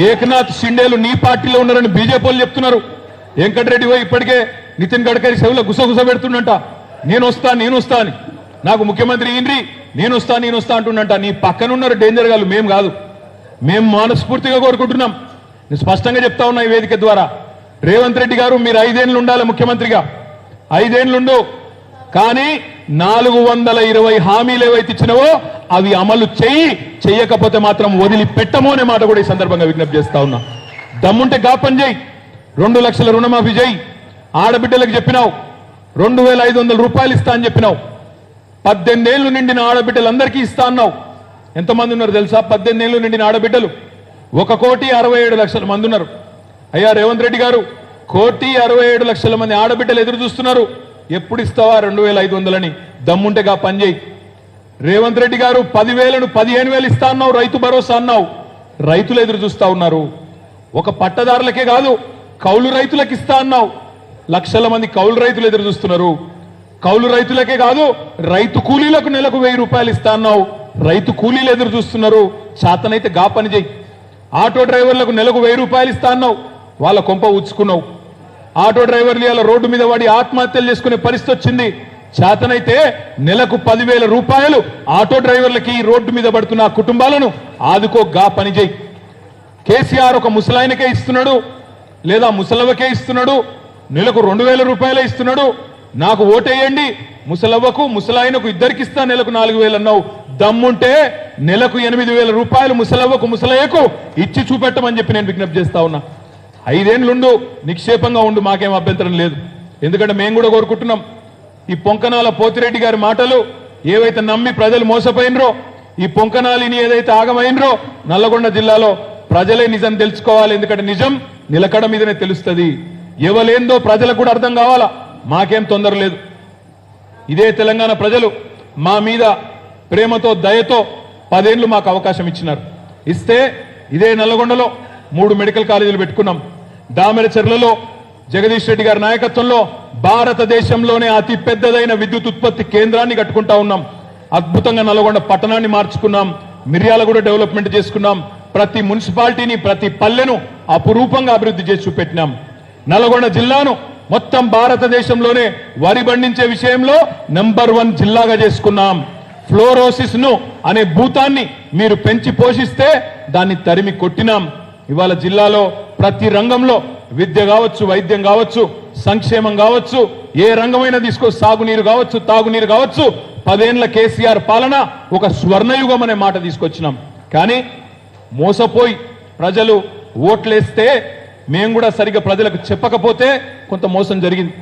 ఏకనాథ్ షిండేలు నీ పార్టీలో ఉన్నారని బీజేపీ వాళ్ళు చెప్తున్నారు. వెంకటరెడ్డి పోయి ఇప్పటికే నితిన్ గడ్కరీ చెవులో గుసగుస పెడుతుండంట. నేను వస్తా నేను వస్తా అని. నాకు ముఖ్యమంత్రి ఇంద్రి నేను వస్తా నేను వస్తా అంటుండంట. నీ పక్కన ఉన్నారు డేంజర్ గాలు మేం కాదు. మేము మనస్ఫూర్తిగా కోరుకుంటున్నాం. నేను స్పష్టంగా చెప్తా ఉన్నా ఈ వేదిక ద్వారా. రేవంత్ రెడ్డి గారు మీరు ఐదేళ్ళు ఉండాలి ముఖ్యమంత్రిగా. ఐదేళ్ళుండు కానీ నాలుగు వందల ఇరవై హామీలు ఏవైతే ఇచ్చినవో అవి అమలు చెయ్యి చెయ్యకపోతే మాత్రం వదిలిపెట్టము అనే మాట కూడా ఈ సందర్భంగా విజ్ఞప్తి చేస్తా ఉన్నా. దమ్ముంటే గాపని చేయి. రెండు లక్షల రుణమాఫీ చేయి. ఆడబిడ్డలకు చెప్పినావు రెండు వేల ఐదు వందల రూపాయలు ఇస్తా అని చెప్పినావు. పద్దెనిమిదేళ్ళు నిండిన ఆడబిడ్డలందరికీ ఇస్తా అన్నావు. ఎంతమంది ఉన్నారు తెలుసా? పద్దెనిమిదేళ్ళు నిండిన ఆడబిడ్డలు. ఒక కోటి అరవై ఏడు లక్షల మంది ఉన్నారు. అయ్యా రేవంత్ రెడ్డి గారు కోటి అరవై ఏడు లక్షల మంది ఆడబిడ్డలు ఎదురు చూస్తున్నారు. ఎప్పుడు ఇస్తావా రెండు వేల ఐదు వందలని? దమ్ముంటేగా పనిచేయి రేవంత్ రెడ్డి గారు పదివేలను పదిహేను వేలు ఇస్తా అన్నావు రైతు భరోసా అన్నావు. రైతులు ఎదురు చూస్తా ఉన్నారు. ఒక పట్టదారులకే కాదు కౌలు రైతులకు ఇస్తా అన్నావు. లక్షల మంది కౌలు రైతులు ఎదురు చూస్తున్నారు. కౌలు రైతులకే కాదు రైతు కూలీలకు నెలకు వెయ్యి రూపాయలు ఇస్తా అన్నావు. రైతు కూలీలు ఎదురు చూస్తున్నారు. చేతనైతే గా పని చేయి. ఆటో డ్రైవర్లకు నెలకు వెయ్యి రూపాయలు ఇస్తా అన్నావు. వాళ్ళ కొంప ఉచ్చుకున్నావు ఆటో డ్రైవర్లు ఇలా రోడ్డు మీద పడి ఆత్మహత్యలు చేసుకునే పరిస్థితి వచ్చింది. చేతనైతే నెలకు పదివేల రూపాయలు ఆటో డ్రైవర్లకి రోడ్డు మీద పడుతున్న కుటుంబాలను ఆదుకో గా పనిచేయి కేసీఆర్ ఒక ముసలాయనకే ఇస్తున్నాడు లేదా ముసలవ్వకే ఇస్తున్నాడు నెలకు రెండు వేల రూపాయలే ఇస్తున్నాడు. నాకు ఓటేయండి ముసలవ్వకు ముసలాయనకు ఇద్దరికి ఇస్తా నెలకు నాలుగు వేలు అన్నావు. దమ్ముంటే నెలకు ఎనిమిది వేల రూపాయలు ముసలవ్వకు ముసలయ్యకు ఇచ్చి చూపెట్టమని చెప్పి నేను విజ్ఞప్తి చేస్తా ఉన్నా. ఐదేండ్లుండు నిక్షేపంగా ఉండు మాకేం అభ్యంతరం లేదు. ఎందుకంటే మేము కూడా కోరుకుంటున్నాం. ఈ పొంకనాల పోతిరెడ్డి గారి మాటలు ఏవైతే నమ్మి ప్రజలు మోసపోయినరో ఈ పొంకనాలిని ఏదైతే ఆగమైనరో నల్లగొండ జిల్లాలో ప్రజలే నిజం తెలుసుకోవాలి. ఎందుకంటే నిజం నిలకడ మీదనే తెలుస్తుంది. ఎవలేందో ప్రజలకు కూడా అర్థం కావాలా? మాకేం తొందర లేదు. ఇదే తెలంగాణ ప్రజలు మా మీద ప్రేమతో దయతో పదేళ్ళు మాకు అవకాశం ఇచ్చినారు. ఇస్తే ఇదే నల్లగొండలో మూడు మెడికల్ కాలేజీలు పెట్టుకున్నాం. దామెరచెర్లలో జగదీష్ రెడ్డి గారి నాయకత్వంలో భారతదేశంలోనే అతి పెద్దదైన విద్యుత్ ఉత్పత్తి కేంద్రాన్ని కట్టుకుంటా ఉన్నాం. అద్భుతంగా నల్గొండ పట్టణాన్ని మార్చుకున్నాం. మిర్యాలగూడ డెవలప్మెంట్ చేసుకున్నాం. ప్రతి మున్సిపాలిటీని ప్రతి పల్లెను అపురూపంగా అభివృద్ధి చేసి చూపెట్టినాం. నల్గొండ జిల్లాను మొత్తం భారతదేశంలోనే వరి పండించే విషయంలో నంబర్ వన్ జిల్లాగా చేసుకున్నాం. ఫ్లోరోసిస్ను అనే భూతాన్ని మీరు పెంచి పోషిస్తే దాన్ని తరిమి కొట్టినాం. ఇవాళ జిల్లాలో ప్రతి రంగంలో విద్య కావచ్చు వైద్యం కావచ్చు సంక్షేమం కావచ్చు ఏ రంగమైనా తీసుకో సాగునీరు కావచ్చు తాగునీరు కావచ్చు పదేళ్ళ కేసీఆర్ పాలన ఒక స్వర్ణయుగం అనే మాట తీసుకొచ్చినాం. కానీ మోసపోయి ప్రజలు ఓట్లేస్తే మేము కూడా సరిగ్గా ప్రజలకు చెప్పకపోతే కొంత మోసం జరిగింది.